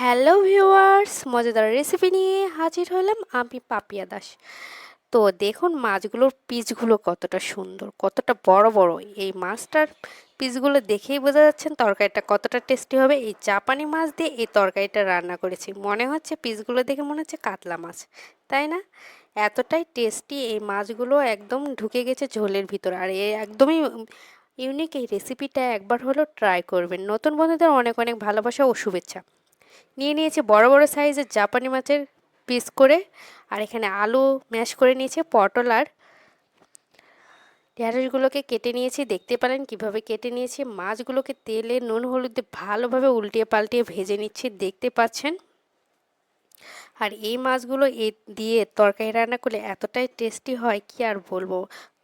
Hello viewers, মজাদার recipe নিয়ে হাজির হলাম আমি পাপিয়া দাস। তো দেখুন মাছগুলোর পিসগুলো কতটা সুন্দর, কতটা বড় বড়। এই মাছটার পিসগুলো দেখেই বোঝা যাচ্ছেন তরকারিটা কতটা টেস্টি হবে। এই জাপানি মাছ দিয়ে এই তরকারিটা রান্না করেছি। মনে হচ্ছে পিসগুলো দেখে মনে হচ্ছে কাতলা মাছ, তাই না? এতটাই টেস্টি এই মাছগুলো একদম ঢুকে গেছে ঝোলের ভিতর। আর এ একদমই ইউনিক এই রেসিপিটা একবার হলেও ট্রাই করবেন। নতুন বন্ধুদের অনেক অনেক ভালোবাসা ও শুভেচ্ছা। নিয়ে নিয়েছি বড় বড় সাইজের জাপানি মাছের পিস করে। আর এখানে আলু ম্যাশ করে নিয়েছে, পটল আর ঢেঁড়সগুলোকে কেটে নিয়েছি। দেখতে পারেন কীভাবে কেটে নিয়েছি। মাছগুলোকে তেলে নুন হলুদে ভালোভাবে উল্টিয়ে পাল্টিয়ে ভেজে নিচ্ছি। দেখতে পাচ্ছেন? আর এই মাছগুলো এ দিয়ে তরকারি রান্না করলে এতটাই টেস্টি হয় কি আর বলব?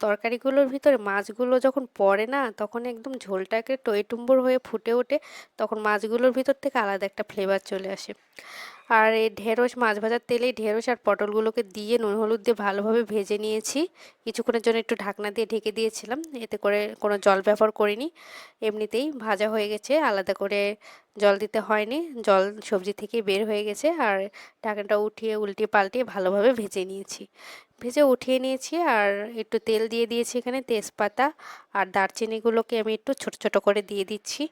তরকারিগুলোর ভিতরে মাছগুলো যখন পড়ে না, তখন একদম ঝোলটাকে টইটুম্বর হয়ে ফুটে ওঠে, তখন মাছগুলোর ভিতর থেকে আলাদা একটা ফ্লেভার চলে আসে। আর এই ঢেঁড়স, মাছ ভাজার তেলেই ঢেঁড়স আর পটলগুলোকে দিয়ে নুন, হলুদ দিয়ে ভালোভাবে ভেজে নিয়েছি। কিছুক্ষণের জন্য একটু ঢাকনা দিয়ে ঢেকে দিয়েছিলাম, এতে করে কোনো জল ব্যবহার করিনি। এমনিতেই ভাজা হয়ে গেছে, আলাদা করে জল দিতে হয়নি। জল সবজি থেকেই বের হয়ে গেছে আর ঢাকনাটা উঠিয়ে, উল্টিয়ে পাল্টিয়ে ভালোভাবে ভেজে নিয়েছি। ভেজে উঠিয়ে নিয়েছি আর একটু তেল দিয়ে দিয়েছি এখানে তেজপাতা আর দারচিনিগুলোকে আমি একটু ছোট ছোট করে দিয়ে দিচ্ছি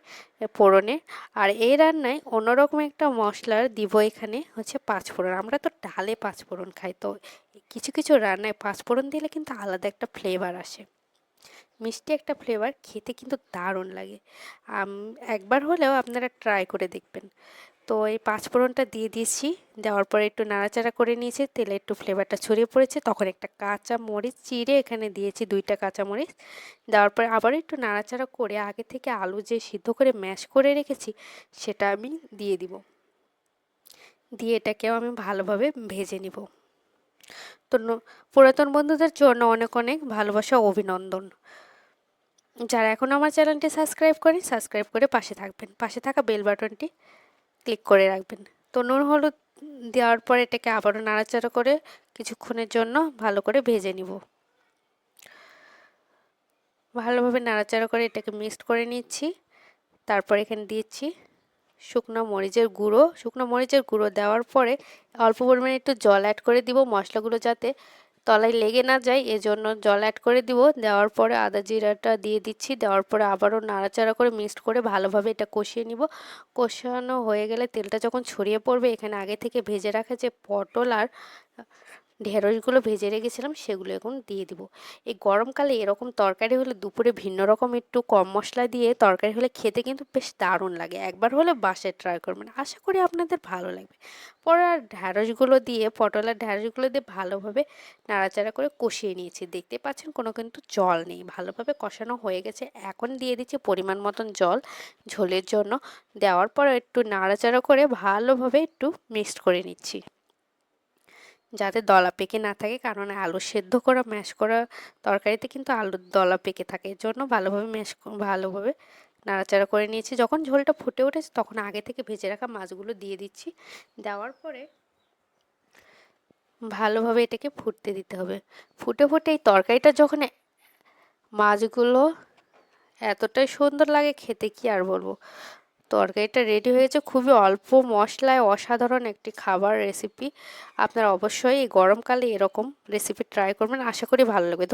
ফোড়নে। আর এই রান্নায় অন্যরকম একটা মশলার দিব এখানে হচ্ছে পাঁচফোড়ন আমরা তো ডালে পাঁচফোড়ন খাই, তো কিছু কিছু রান্নায় পাঁচফোড়ন দিলে কিন্তু আলাদা একটা ফ্লেভার আসে। মিষ্টি একটা ফ্লেভার খেতে কিন্তু দারুণ লাগে। একবার হলেও আপনারা ট্রাই করে দেখবেন। তো এই পাঁচফোড়নটা দিয়ে দিয়েছি, দেওয়ার পরে একটু নাড়াচাড়া করে নিয়েছি, তেলে একটু ফ্লেভারটা ছড়িয়ে পড়েছে, তখন একটা কাঁচা মরিচ চিড়ে এখানে দিয়েছি, দুইটা কাঁচা মরিচ দেওয়ার পরে আবার একটু নাড়াচাড়া করে আগে থেকে আলু যে সিদ্ধ করে ম্যাশ করে রেখেছি, সেটা আমি দিয়ে দিব। দিয়ে এটাকেও আমি ভালোভাবে ভেজে নিব। তো পুরাতন বন্ধুদের জন্য অনেক অনেক ভালোবাসা, অভিনন্দন। যারা এখন আমার চ্যানেলটি সাবস্ক্রাইব করেন, সাবস্ক্রাইব করে পাশে থাকবেন। পাশে থাকা বেল বাটনটি ক্লিক করে রাখবেন। তো নুন, হলুদ দেওয়ার পর এটাকে আবারও নাড়াচাড়া করে কিছুক্ষণের জন্য ভালো করে ভেজে নিব। ভালোভাবে নাড়াচাড়া করে এটাকে মিক্সড করে নিচ্ছি। তারপর এখানে দিচ্ছি শুকনো মরিচের গুঁড়ো। শুকনো মরিচের গুঁড়ো দেওয়ার পরে অল্প পরিমাণে একটু জল অ্যাড করে দিব। মশলাগুলো যাতে তলায় লেগে না যায়, এজন্য জল অ্যাড করে দিব। দেওয়ার পরে আদা জিরাটা দিয়ে দিচ্ছি। দেওয়ার পরে আবারও নাড়াচাড়া করে মিক্সড করে ভালোভাবে এটা কষিয়ে নিব। কষানো হয়ে গেলে তেলটা যখন ছড়িয়ে পড়বে, এখানে আগে থেকে ভেজে রাখা যে পটল আর ঢেঁড়সগুলো ভেজে রেখেছিলাম, সেগুলো এখন দিয়ে দিব। এই গরমকালে এরকম তরকারি হলে দুপুরে ভিন্ন রকম একটু কম মশলা দিয়ে তরকারি হলে খেতে কিন্তু বেশ দারুণ লাগে। একবার হলে বাসায় ট্রাই করবেন। আশা করি আপনাদের ভালো লাগবে। পরে আর ঢ্যাঁড়সগুলো দিয়ে, পটল আর ঢ্যাঁড়সগুলো দিয়ে ভালোভাবে নাড়াচাড়া করে কষিয়ে নিয়েছি। দেখতে পাচ্ছেন কোনো কিন্তু জল নেই। ভালোভাবে কষানো হয়ে গেছে। এখন দিয়ে দিচ্ছি পরিমাণ মতন জল ঝোলের জন্য। দেওয়ার পর একটু নাড়াচাড়া করে ভালোভাবে একটু মিক্সড করে নিচ্ছি। যাতে দলা পেকে না থাকে। কারণ আলু সেদ্ধ করা ম্যাশ করা তরকারিতে কিন্তু আলুর দলা পেকে থাকে। এর জন্য ভালোভাবে ম্যাশ ভালোভাবে নাড়াচাড়া করে নিয়েছি। যখন ঝোলটা ফুটে উঠেছে তখন আগে থেকে ভেজে রাখা মাছগুলো দিয়ে দিচ্ছি। দেওয়ার পরে ভালোভাবে এটাকে ফুটতে দিতে হবে। ফুটে ফুটে এই তরকারিটা যখন মাছগুলো এতটাই সুন্দর লাগে খেতে কি আর বলব? তরকারিটা রেডি হয়েছে। খুবই অল্প মশলায় অসাধারণ একটি খাবার রেসিপি আপনারা অবশ্যই গরমকালে এরকম রেসিপি ট্রাই করবেন। আশা করি ভালো লাগবে।